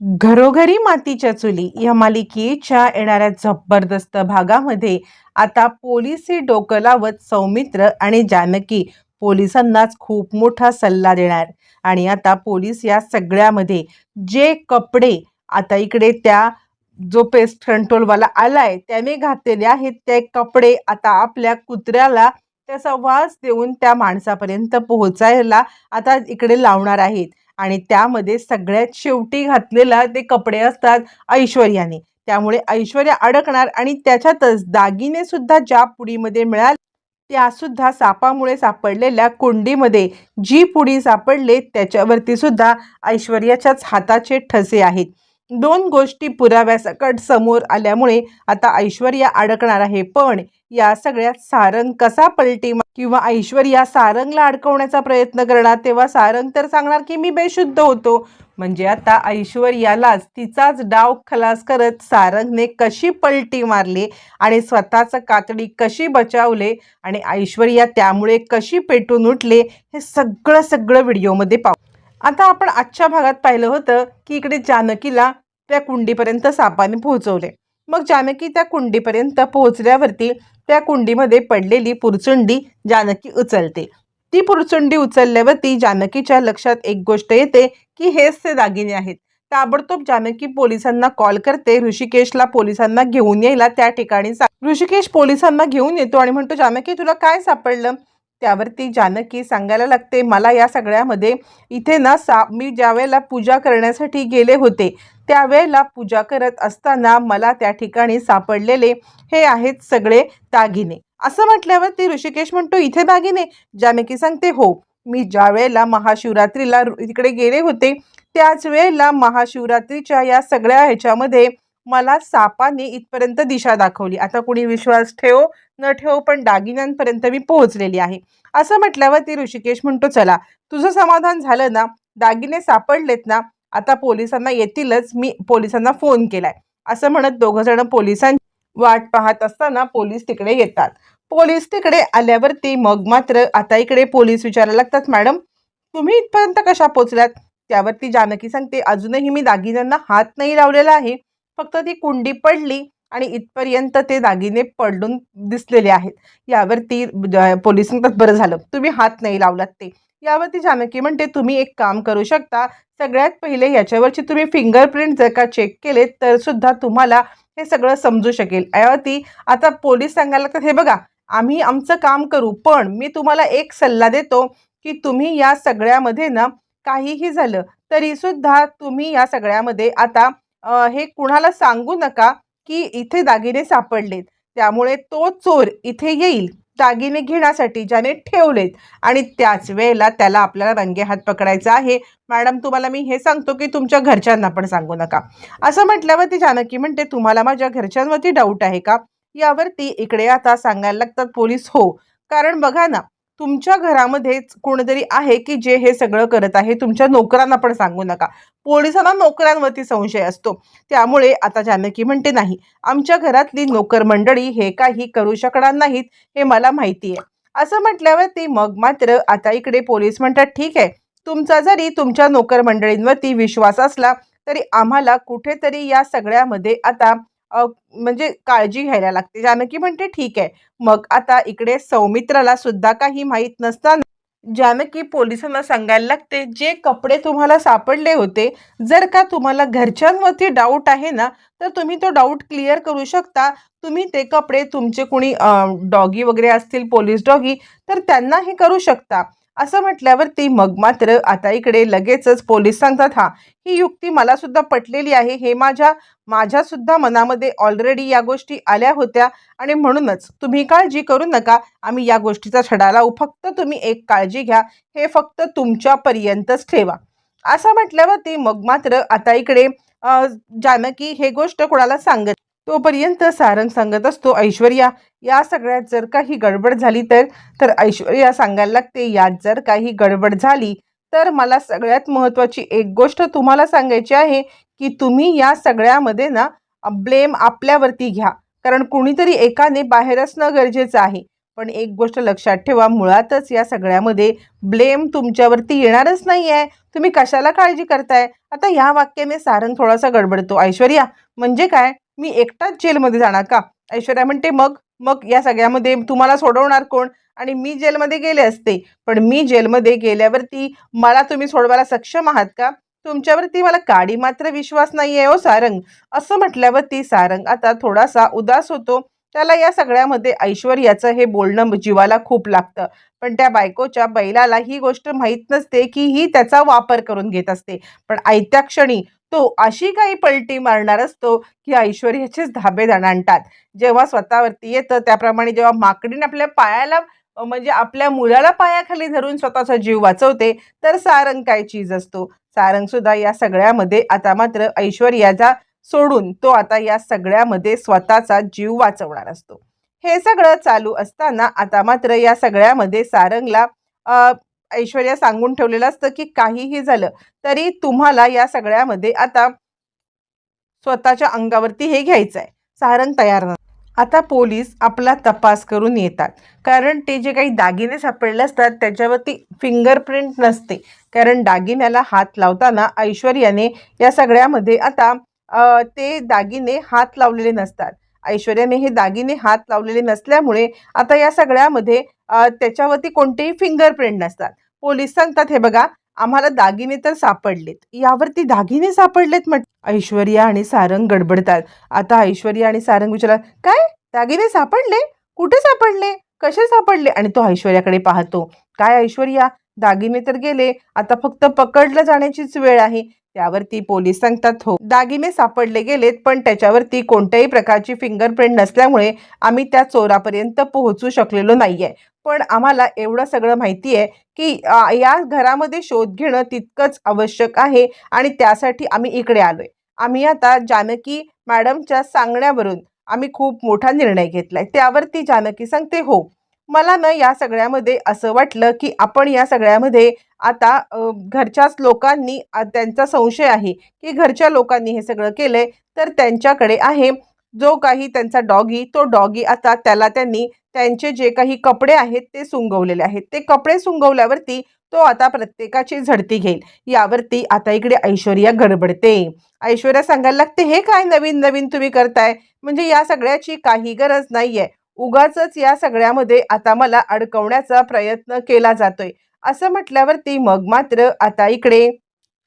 घरोघरी मातीच्या चुली या मालिकेच्या येणाऱ्या जबरदस्त भागामध्ये आता पोलिसी डोकं लावत सौमित्र आणि जानकी पोलिसांनाच खूप मोठा सल्ला देणार. आणि आता पोलीस या सगळ्यामध्ये जे कपडे आता इकडे त्या जो पेस्ट कंट्रोलवाला आलाय त्याने घातलेले आहेत ते कपडे आता आपल्या कुत्र्याला त्याचा वास देऊन त्या माणसापर्यंत पोहोचायला आता इकडे लावणार आहेत. आणि त्यामध्ये सगळ्यात शेवटी घातलेला ते कपडे असतात ऐश्वर्याने. त्यामुळे ऐश्वर्या अडकणार आणि त्याच्यातच दागिने सुद्धा ज्या पुडीमध्ये मिळाल त्या सुद्धा सापामुळे सापडलेल्या कुंडीमध्ये. जी पुडी सापडले त्याच्यावरती सुद्धा ऐश्वर्याच्याच हाताचे ठसे आहेत. दोन गोष्टी पुराव्यासकट समोर आल्यामुळे आता ऐश्वर्या अडकणार आहे. पण या सगळ्यात सारंग कसा पलटी किंवा ऐश्वर्या सारंगला अडकवण्याचा प्रयत्न करणार? तेव्हा सारंग तर सांगणार की मी बेशुद्ध होतो. म्हणजे आता ऐश्वर्यालाच तिचाच डाव खलास करत सारंगने कशी पलटी मारली आणि स्वतःचं कातडी कशी बचावले आणि ऐश्वर्या त्यामुळे कशी पेटून उठले हे सगळं सगळं व्हिडिओमध्ये पाहू आता आपण आजच्या भागात पाहिलं होतं की इकडे जानकीला त्या कुंडीपर्यंत सापाने पोहोचवले. मग जानकी त्या कुंडीपर्यंत पोहोचल्यावरती त्या कुंडीमध्ये पडलेली पुरचुंडी जानकी उचलते. ती पुरचुंडी उचलल्यावरती जानकीच्या लक्षात एक गोष्ट येते की हेच ते दागिने आहेत. ताबडतोब जानकी पोलिसांना कॉल करते. ऋषिकेशला पोलिसांना घेऊन यायला त्या ठिकाणी सा- ऋषिकेश पोलिसांना घेऊन येतो आणि म्हणतो जानकी तुला काय सापडलं? त्यावरती जानकी सांगायला लागते मला या सगळ्यामध्ये इथे ना सा मी ज्यावेळेला पूजा करण्यासाठी गेले होते त्यावेळेला पूजा करत असताना मला त्या ठिकाणी सापडलेले हे आहेत सगळे दागिने. असं म्हटल्यावर ती ऋषिकेश म्हणतो इथे दागिने. जानकी सांगते हो मी ज्या वेळेला महाशिवरात्रीला इकडे गेले होते त्याच वेळेला महाशिवरात्रीच्या या सगळ्या ह्याच्यामध्ये मला सापाने इथपर्यंत दिशा दाखवली. आता कुणी विश्वास ठेव न ठेव पण दागिन्यांपर्यंत मी पोहोचलेली आहे. असं म्हटल्यावर ती ऋषिकेश म्हणतो चला तुझं समाधान झालं ना? दागिने सापडलेत ना? आता पोलिसांना येतीलच. मी पोलिसांना फोन केलाय. असं म्हणत दोघं जण पोलिसां वाट पाहत असताना पोलीस तिकडे येतात. पोलीस तिकडे आल्यावरती मग मात्र आता इकडे पोलीस विचारायला लागतात मॅडम तुम्ही इथपर्यंत कशा पोचल्यात त्यावरती जानकी सांगते अजूनही मी दागिन्यांना हात नाही लावलेला आहे. फक्त ती कुंडी पडली आणि इथपर्यंत ते दागिने पडून दिसलेले आहेत. यावरती पोलिसांना पोलीस बरं झालं. तुम्ही हात नाही लावलात ते. यावरती जानकी म्हणते तुम्ही एक काम करू शकता. सगळ्यात पहिले याच्यावरची तुम्ही फिंगरप्रिंट जर का चेक केले तर सुद्धा तुम्हाला हे सगळं समजू शकेल. यावरती आता पोलीस सांगायला लागतात हे बघा आम्ही आमचं काम करू पण मी तुम्हाला एक सल्ला देतो की तुम्ही या सगळ्यामध्ये ना काहीही झालं तरी सुद्धा तुम्ही या सगळ्यामध्ये आता हे कुणाला सांगू नका की इथे दागिने सापडलेत. त्यामुळे तो चोर इथे येईल दागिने घेण्यासाठी ज्याने ठेवलेत आणि त्याच वेळेला त्याला आपल्याला रंगेहात पकडायचा आहे. मॅडम तुम्हाला मी हे सांगतो की तुमच्या घरच्यांना पण सांगू नका. असं म्हटल्यावरती जानकी म्हणते तुम्हाला माझ्या घरच्यांवरती डाऊट आहे का? यावरती इकडे आता सांगायला लागतात पोलीस हो. कारण बघा ना तुमच्या घरामध्येच कोणतरी आहे की जे हे सगळं करत आहे? तुमच्या नोकरांना पण सांगू नका. पोलिसांना नोकरांवरती संशय असतो. त्यामुळे आता जानकी म्हणते नाही. आमच्या घरातली नोकर मंडळी हे काही करू शकणार नाहीत हे मला माहिती आहे असं म्हटल्यावर ती मग मात्र आता इकडे पोलीस म्हणतात ठीक आहे. तुमचा जरी तुमच्या नोकर मंडळींवरती विश्वास असला तरी आम्हाला कुठेतरी या सगळ्यामध्ये आता म्हणजे काळजी घ्यायला लागते. जानकी म्हणते ठीक आहे. मग आता इकडे सौमित्राला सुद्धा काही माहीत नसताना जानकी पोलिसांना सांगायला लागते जे कपडे तुम्हाला सापडले होते जर का तुम्हाला घरच्यांवरती डाऊट आहे ना तर तुम्ही तो डाऊट क्लिअर करू शकता. तुम्ही ते कपडे तुमचे कोणी डॉगी वगैरे असतील पोलीस डॉगी तर त्यांना हे करू शकता. असं म्हटल्यावरती मग मात्र आता इकडे लगेचच पोलीस सांगतात हा ही युक्ती मला सुद्धा पटलेली आहे. हे माझ्या माझ्या सुद्धा मनामध्ये ऑलरेडी या गोष्टी आल्या होत्या आणि म्हणूनच तुम्ही काळजी करू नका. आम्ही या गोष्टीचा छडा लावू फक्त तुम्ही एक काळजी घ्या. हे फक्त तुमच्यापर्यंतच ठेवा. असं म्हटल्यावरती मग मात्र आता इकडे जानकी हे गोष्ट कोणाला सांगत तोपर्यंत सारंग सांगत असतो ऐश्वर्या या सगळ्यात जर काही गडबड झाली तर तर ऐश्वर्या सांगायला लागते यात जर काही गडबड झाली तर मला सगळ्यात महत्त्वाची एक गोष्ट तुम्हाला सांगायची आहे की तुम्ही या सगळ्यामध्ये ना ब्लेम आपल्यावरती घ्या. कारण कुणीतरी एकाने बाहेर असणं गरजेचं आहे. पण एक गोष्ट लक्षात ठेवा मुळातच या सगळ्यामध्ये ब्लेम तुमच्यावरती येणारच नाही आहे तुम्ही कशाला काळजी करताय? आता ह्या वाक्याने सारंग थोडासा गडबडतो. ऐश्वर्या म्हणजे काय? मी एकटाच जेलमध्ये जाणार का? ऐश्वर्या म्हणते मग मग या सगळ्यामध्ये तुम्हाला सोडवणार कोण? आणि मी जेलमध्ये गेले असते. पण मी जेलमध्ये गेल्यावरती मला तुम्ही सोडवायला सक्षम आहात का? तुमच्यावरती मला काडी मात्र विश्वास नाही आहे हो सारंग. असं म्हटल्यावरती सारंग आता थोडासा उदास होतो. त्याला या सगळ्यामध्ये ऐश्वर्याचं हे बोलणं जीवाला खूप लागतं. पण त्या बायकोच्या बैलाला ही गोष्ट माहीत नसते की ही त्याचा वापर करून घेत असते. पण आयत्या क्षणी तो अशी काही पलटी मारणार असतो की ऐश्वर्याचेच धाबे आणतात. जेव्हा स्वतःवरती येतं त्याप्रमाणे जेव्हा माकडीने आपल्या पायाला म्हणजे आपल्या मुलाला पायाखाली धरून स्वतःचा जीव वाचवते तर सारंग काय चीज असतो. सारंग सुद्धा या सगळ्यामध्ये आता मात्र ऐश्वर्याचा सोडून तो आता या सगळ्यामध्ये स्वतःचा जीव वाचवणार असतो. हे सगळं चालू असताना आता मात्र या सगळ्यामध्ये सारंगला ऐश्वर्या सांगून ठेवलेलं असतं की काहीही झालं तरी तुम्हाला या सगळ्यामध्ये आता स्वतःच्या अंगावरती हे घ्यायचं आहे सारंग तयार नसतं आता पोलीस आपला तपास करून येतात. कारण ते जे काही दागिने सापडले असतात त्याच्यावरती फिंगरप्रिंट नसते. कारण दागिन्याला हात लावताना ऐश्वर्याने या सगळ्यामध्ये आता ते दागिने हात लावलेले नसतात. ऐश्वर्याने हे दागिने हात लावलेले नसल्यामुळे आता या सगळ्यामध्ये त्याच्यावरती कोणतेही फिंगरप्रिंट नसतात. पोलीस सांगतात हे बघा आम्हाला दागिने तर सापडलेत. यावरती दागिने सापडलेत म्हट ऐश्वर्या आणि सारंग गडबडतात. आता ऐश्वर्या आणि सारंग विचारतात काय? दागिने सापडले? कुठे सापडले? कसे सापडले? आणि तो ऐश्वर्याकडे पाहतो. काय ऐश्वर्या? दागिने तर गेले. आता फक्त पकडलं जाण्याचीच वेळ आहे. त्यावरती पोलीस सांगतात हो दागिने सापडले गेलेत पण त्याच्यावरती कोणत्याही प्रकारची फिंगरप्रिंट नसल्यामुळे आम्ही त्या चोरापर्यंत पोहोचू शकलेलो नाहीये. पण आम्हाला एवढं सगळं माहिती आहे की या घरामध्ये शोध घेणं तितकंच आवश्यक आहे आणि त्यासाठी आम्ही इकडे आलोय. आम्ही आता जानकी मॅडमच्या सांगण्यावरून आम्ही खूप मोठा निर्णय घेतलाय. त्यावरती जानकी सांगते हो मला ना या सगळ्यामध्ये असं वाटलं की आपण या सगळ्यामध्ये आता घरच्याच लोकांनी त्यांचा संशय आहे की घरच्या लोकांनी हे सगळं केलंय तर त्यांच्याकडे आहे. जो काही त्यांचा डॉगी तो डॉगी आता त्याला त्यांनी त्यांचे जे काही कपडे आहेत ते सुंगवलेले आहेत. ते कपडे सुंगवल्यावरती तो आता प्रत्येकाची झडती घेईल. यावरती आता इकडे ऐश्वर्या गडबडते. ऐश्वर्या सांगायला लागते हे काय नवीन नवीन तुम्ही करताय? म्हणजे या सगळ्याची काही गरज नाही आहे उगाचच या सगळ्यामध्ये आता मला अडकवण्याचा प्रयत्न केला जातोय. असं म्हटल्यावरती मग मात्र आता इकडे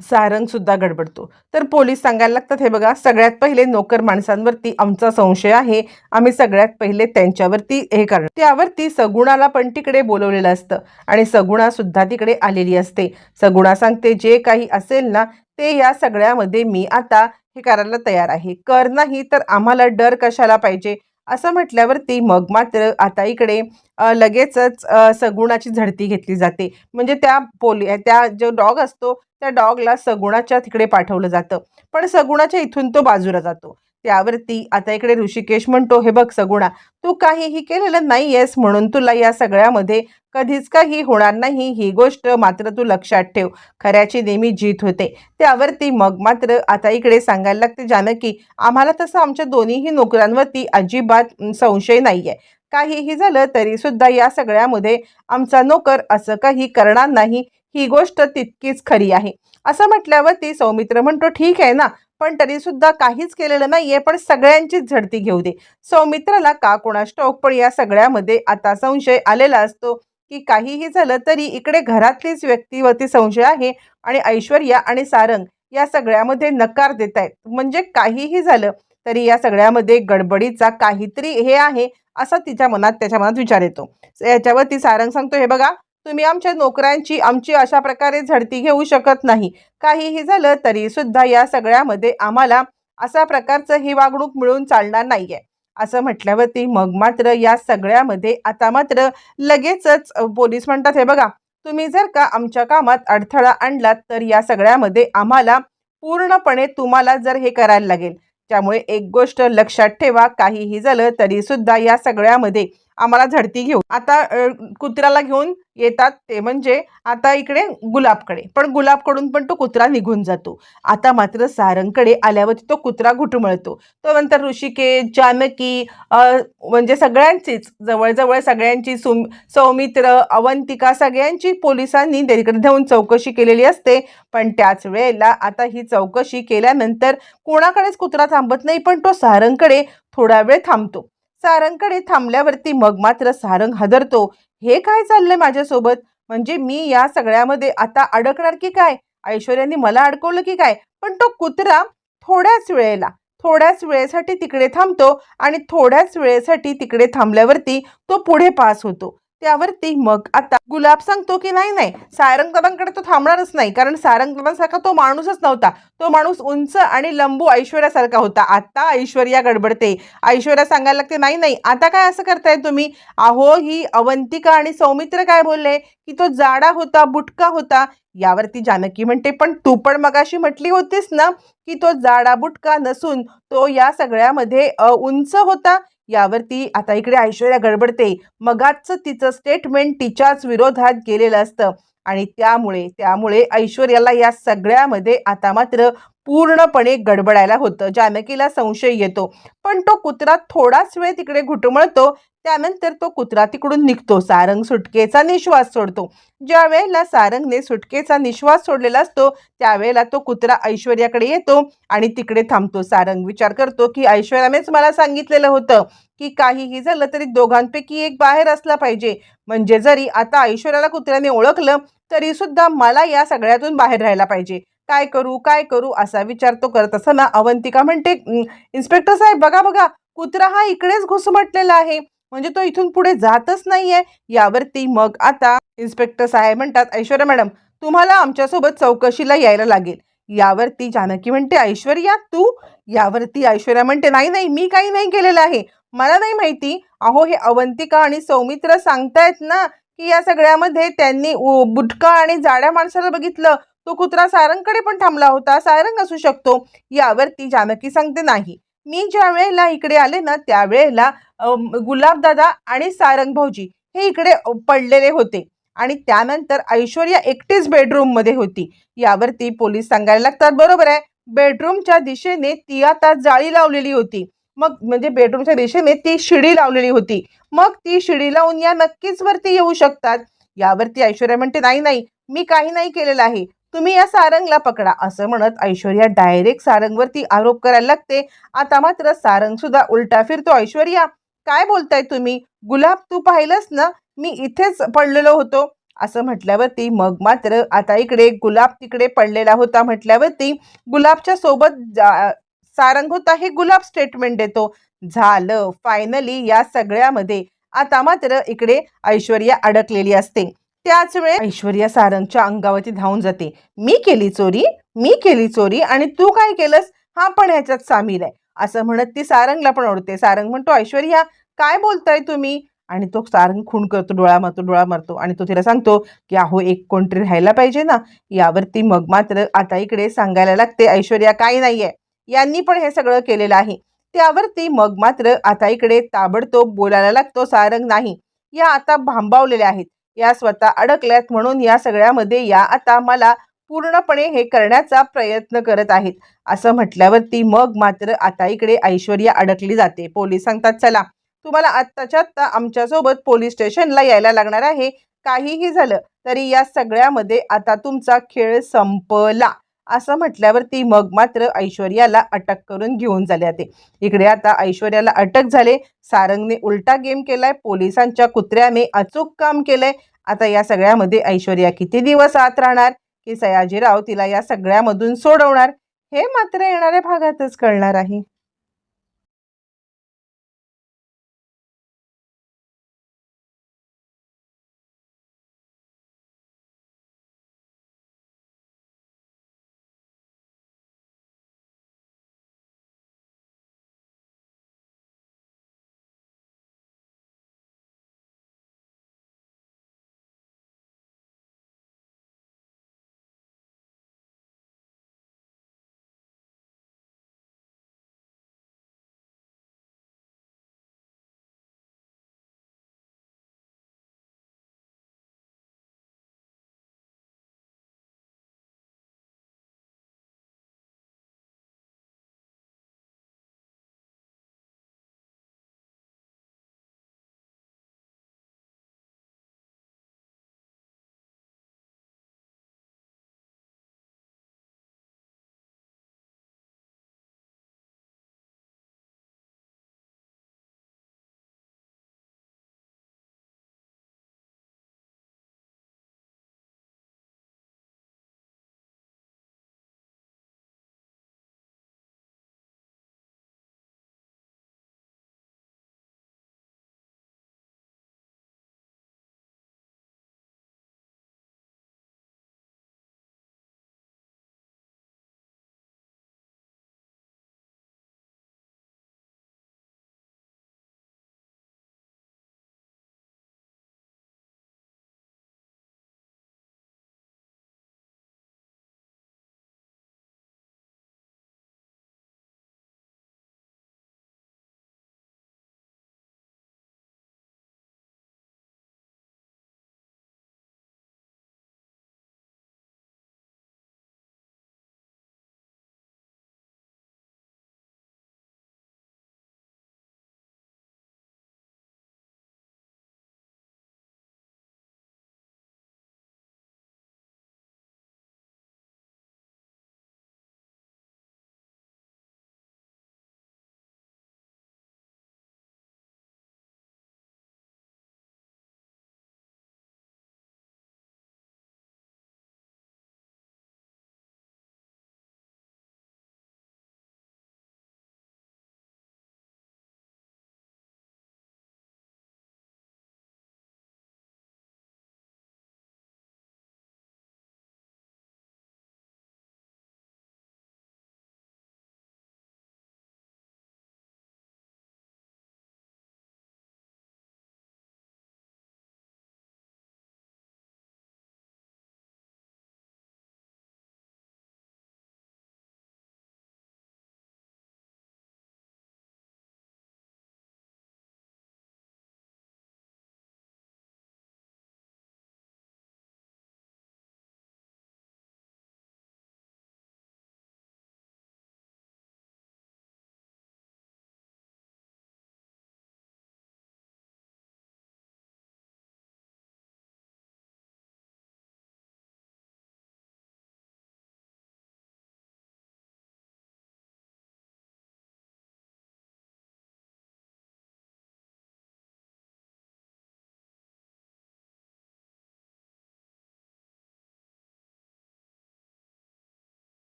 सारंग सुद्धा गडबडतो. तर पोलीस सांगायला लागतात हे बघा सगळ्यात पहिले नोकर माणसांवरती आमचा संशय आहे. आम्ही सगळ्यात पहिले त्यांच्यावरती हे करणार. त्यावरती सगुणाला पण तिकडे बोलवलेलं असतं आणि सगुणा सुद्धा तिकडे आलेली असते. सगुणा सांगते जे काही असेल ना ते या सगळ्यामध्ये मी आता हे करायला तयार आहे. कर नाही तर आम्हाला डर कशाला पाहिजे? असं म्हटल्यावरती मग मात्र आता इकडे लगेचच सगुणाची झडती घेतली जाते. म्हणजे त्या पोली त्या जो डॉग असतो त्या डॉगला सगुणाच्या तिकडे पाठवलं जातं. पण सगुणाच्या इथून तो बाजूला जातो. त्यावरती आता इकडे ऋषिकेश म्हणतो हे बघ सगुणा तू काहीही केलेलं नाही आहेस म्हणून तुला या सगळ्यामध्ये कधीच काही होणार नाही ही गोष्ट मात्र तू लक्षात ठेव. खऱ्याची नेहमी जीत होते. त्यावरती मग मात्र आता इकडे सांगायला लागते जानकी आम्हाला तसं आमच्या दोन्हीही नोकरांवरती अजिबात संशय संशय नाहीये. काहीही झालं तरी सुद्धा या सगळ्यामध्ये आमचा नोकर असं काही करणार नाही ही गोष्ट तितकीच खरी आहे. असं म्हटल्यावरती सौमित्र म्हणतो ठीक आहे ना पण तरी सुद्धा काहीच केलेलं नाहीये पण सगळ्यांचीच झडती घेऊ दे. सौमित्राला का कोणास ठाऊक पण या सगळ्यामध्ये आता संशय आलेला असतो की काहीही झालं तरी इकडे घरातलीच व्यक्तीवरती संशय आहे आणि ऐश्वर्या आणि सारंग या सगळ्यामध्ये नकार देत आहेत म्हणजे काहीही झालं तरी या सगळ्यामध्ये गडबडीचा काहीतरी हे आहे असा तिच्या मनात त्याच्या मनात विचार येतो. याच्यावरती सारंग सांगतो हे बघा तुम्ही आमच्या नोकरांची आमची अशा प्रकारे झडती घेऊ शकत नाही. काहीही झालं तरी सुद्धा या सगळ्यामध्ये आम्हाला अशा प्रकारचं ही वागणूक मिळून चालणार नाहीये. असं म्हटल्यावरती मग मात्र या सगळ्यामध्ये आता मात्र लगेचच पोलीस म्हणतात हे बघा तुम्ही जर का आमच्या कामात अडथळा आणलात तर या सगळ्यामध्ये आम्हाला पूर्णपणे तुम्हाला जर हे करायला लागेल. त्यामुळे एक गोष्ट लक्षात ठेवा काहीही झालं तरी सुद्धा या सगळ्यामध्ये आम्हाला झडती घेऊ. आता कुत्र्याला घेऊन येतात ते म्हणजे आता इकडे गुलाबकडे. पण गुलाबकडून पण तो कुत्रा निघून जातो. आता मात्र सारंगकडे आल्यावरती तो कुत्रा घुटमळतो तो नंतर ऋषिकेश जानकी म्हणजे सगळ्यांचीच जवळजवळ सगळ्यांची सुम सौमित्र अवंतिका सगळ्यांची पोलिसांनी तिकडे घेऊन चौकशी केलेली असते. पण त्याच वेळेला आता ही चौकशी केल्यानंतर कोणाकडेच कुत्रा थांबत नाही पण तो सारंगकडे थोडा वेळ थांबतो. सारंगकडे थांबल्यावरती मग मात्र सारंग हादरतो. हे काय चाललंय माझ्यासोबत? म्हणजे मी या सगळ्यामध्ये आता अडकणार की काय? ऐश्वर्याने मला अडकवलं की काय? पण तो कुत्रा थोड्याच वेळेला थोड्याच वेळेसाठी तिकडे थांबतो आणि थोड्याच वेळेसाठी तिकडे थांबल्यावरती तो पुढे पास होतो. त्यावरती मग आता गुलाब सांगतो की नाही नाही. सारंग दादांकडे तो थांबणारच नाही. कारण सारंग दादांसारखा तो माणूसच नव्हता. तो माणूस उंच आणि लंबू ऐश्वर्यासारखा होता. आता ऐश्वर्या गडबडते. ऐश्वर्या सांगायला लागते नाही नाही. आता काय असं करताय तुम्ही? अहो ही अवंतिका आणि सौमित्र काय बोलले? की तो जाडा होता बुटका होता. यावरती जानकी म्हणते पण तू पण मगाशी म्हटली होतीस ना की तो जाडा बुटका नसून तो या सगळ्यामध्ये उंच होता. यावरती आता इकडे ऐश्वर्या गडबडते. मगाचं तिचं स्टेटमेंट तिच्याच विरोधात गेलेलं असतं. आणि त्यामुळे त्यामुळे ऐश्वर्याला या सगळ्यामध्ये आता मात्र पूर्णपणे गडबडायला होतं. जानकीला संशय येतो. पण तो कुत्रा थोडाच वेळ तिकडे घुटमळतो. त्यानंतर तो कुत्रा तिकडून निघतो. सारंग सुटकेचा निश्वास सोडतो. ज्या वेळेला सारंगने सुटकेचा निश्वास सोडलेला असतो त्यावेळेला तो कुत्रा ऐश्वर्याकडे येतो आणि तिकडे थांबतो. सारंग विचार करतो की ऐश्वर्यानेच मला सांगितलेलं होतं की काहीही झालं तरी दोघांपैकी एक बाहेर असला पाहिजे. म्हणजे जरी आता ऐश्वर्याला कुत्र्याने ओळखलं तरी सुद्धा मला या सगळ्यातून बाहेर राहायला पाहिजे. काय करू काय करू असा विचार तो करत असताना अवंतिका म्हणते इन्स्पेक्टर साहेब बघा बघा कुत्रा हा इकडेच घुसमटलेला आहे. म्हणजे तो इथून पुढे जातच नाहीये. यावरती मग आता इन्स्पेक्टर साहेब म्हणतात ऐश्वर्या मॅडम तुम्हाला आमच्यासोबत चौकशीला यायला लागेल. यावरती जानकी म्हणते ऐश्वर्या तू? यावरती ऐश्वर्या म्हणते नाही नाही मी काही नाही केलेलं आहे. मला नाही माहिती. अहो हे अवंतिका आणि सौमित्र सांगतायत ना की या सगळ्यामध्ये त्यांनी उ- बुटका आणि जाड्या माणसाला बघितलं. तो कुत्रा सारंगकडे पण थांबला होता. सारंग असू शकतो. यावरती जानकी सांगते नाही मी ज्या वेळेला इकडे आले ना त्यावेळेला गुलाबदादा आणि सारंग भाऊजी हे इकडे पडलेले होते. आणि त्यानंतर ऐश्वर्या एकटीच बेडरूममध्ये होती. यावरती पोलीस सांगायला लागतात बरोबर आहे बेडरूमच्या दिशेने ती आता जाळी लावलेली होती. मग म्हणजे बेडरूमच्या दिशेने ती शिडी लावलेली होती. मग ती शिडी लावून या नक्कीच वरती येऊ शकतात. यावरती ऐश्वर्या म्हणते नाही नाही मी काही नाही केलेलं आहे. तुम्ही या सारंगला पकडा असं म्हणत ऐश्वर्या डायरेक्ट सारंगवरती आरोप करायला लागते. आता मात्र सारंग सुद्धा उलटा फिरतो. ऐश्वर्या काय बोलताय तुम्ही? गुलाब तू पाहिलंस ना? मी इथेच पडलेलो होतो. असं म्हटल्यावरती मग मात्र आता इकडे गुलाब तिकडे पडलेला होता म्हटल्यावरती गुलाबच्या सोबत जा- सारंग होता हे गुलाब स्टेटमेंट देतो. झालं फायनली या सगळ्यामध्ये. आता मात्र इकडे ऐश्वर्या अडकलेली असते. त्याच वेळेस ऐश्वर्या सारंगच्या अंगावरती धावून जाते. मी केली चोरी मी केली चोरी आणि तू काय केलंस? हा पण ह्याच्यात सामील आहे. असं म्हणत ती सारंगला पण ओढते. सारंग म्हणतो ऐश्वर्या काय बोलताय तुम्ही? आणि तो सारंग खून करतो डोळा मारतो डोळा मारतो आणि तो तिला सांगतो की अहो एक कोणतरी राहायला पाहिजे ना यावरती मग मात्र आता इकडे सांगायला लागते ऐश्वर्या काही नाहीये. यांनी पण हे सगळं केलेलं आहे. त्यावरती मग मात्र आता इकडे ताबडतोब बोलायला लागतो सारंग नाही. या आता भांबावलेल्या आहेत. या स्वतः अडकल्यात म्हणून या सगळ्यामध्ये या आता मला पूर्णपणे हे करण्याचा प्रयत्न करत आहेत. असं म्हटल्यावरती मग मात्र आता इकडे ऐश्वर्या अडकली जाते. पोलीस सांगतात चला तुम्हाला आत्ताच्या आत्ता आमच्यासोबत पोलीस स्टेशनला यायला लागणार आहे. काहीही झालं तरी या सगळ्यामध्ये आता तुमचा खेळ संपला. असं म्हटल्यावरती मग मात्र ऐश्वर्याला अटक करून घेऊन झाले ते इकडे आता ऐश्वर्याला अटक झाले. सारंगने उलटा गेम केलाय. पोलिसांच्या कुत्र्याने अचूक काम केलंय. आता या सगळ्यामध्ये ऐश्वर्या किती दिवस आत राहणार? की सयाजीराव तिला या सगळ्यामधून सोडवणार? हे मात्र येणाऱ्या भागातच कळणार आहे.